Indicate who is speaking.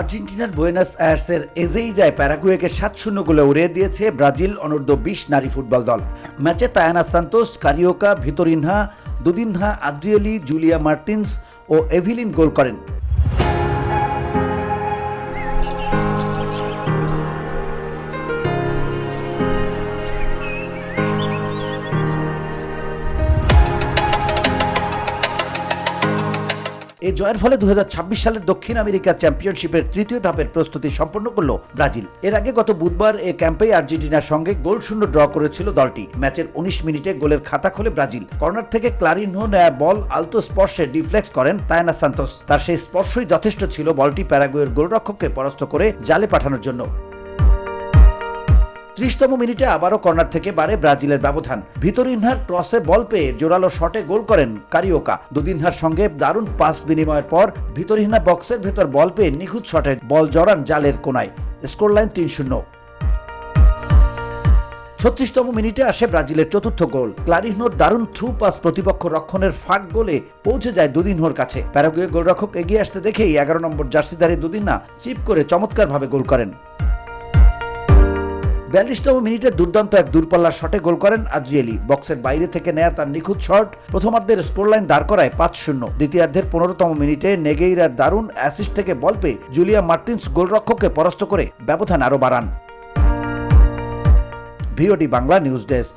Speaker 1: আর্জেন্টিনার বোয়েনাস আয়ার্সের এজেই যায় প্যারাগুয়েকে সাত শূন্য গোলে উড়িয়ে দিয়েছে ব্রাজিল অনূর্ধ্ব বিশ নারী ফুটবল দল। ম্যাচে Tayana Santos, Carioca, Vitorinha, Dudinha, Adrielly, Julia Martins ও এভিলিন গোল করেন। এই জয়ের ফলে দু হাজার ছাব্বিশ সালের দক্ষিণ আমেরিকা চ্যাম্পিয়নশিপের তৃতীয় ধাপের প্রস্তুতি সম্পন্ন করল ব্রাজিল। এর আগে গত বুধবার এ ক্যাম্পেই আর্জেন্টিনার সঙ্গে গোল শূন্য ড্র করেছিল দলটি। ম্যাচের উনিশ মিনিটে গোলের খাতা খোলে ব্রাজিল। কর্নার থেকে ক্লারিনহো নেয়া বল আলতো স্পর্শে ডিফ্লেক্স করেন তায়না সান্তোস। তার সেই স্পর্শই যথেষ্ট ছিল বলটি প্যারাগুয়ের গোলরক্ষককে পরাস্ত করে জালে পাঠানোর জন্য। ত্রিশতম মিনিটে আবারও কর্নার থেকে বাড়ে ব্রাজিলের ব্যবধান। ভিতরিনহার ক্রসে বল পেয়ে জোরালো শটে গোল করেন কারিওকা। দুদিনহার সঙ্গে দারুণ পাস বিনিময়ের পর ভিতরিনহা বক্সের ভেতর বল পেয়ে নিখুঁত শটে বল জড়ান জালের কোনায়। স্কোর লাইন তিন শূন্য। ছত্রিশতম মিনিটে আসে ব্রাজিলের চতুর্থ গোল। ক্লারিহনোর দারুণ থ্রু পাস প্রতিপক্ষ রক্ষণের ফাঁক গোলে পৌঁছে যায় দুদিনহোর কাছে। প্যারাগুয়ে গোলরক্ষক এগিয়ে আসতে দেখেই এগারো নম্বর জার্সিধারী না চিপ করে চমৎকারভাবে গোল করেন। বিয়াল্লিশতম মিনিটে দুর্দান্ত এক দূরপাল্লার শটে গোল করেন আদ্রিয়েলি বক্সের বাইরে থেকে নেয়া তার নিখুঁত শট প্রথমার্ধের স্কোরলাইন দাঁড় করায় পাঁচ শূন্য। দ্বিতীয়ার্ধের পনেরোতম মিনিটে নেগেইরার দারুণ অ্যাসিস্ট থেকে বল পেয়ে জুলিয়া মার্টিন্স গোলরক্ষককে পরাস্ত করে ব্যবধান আরও বাড়ান। VOD Bangla news desk.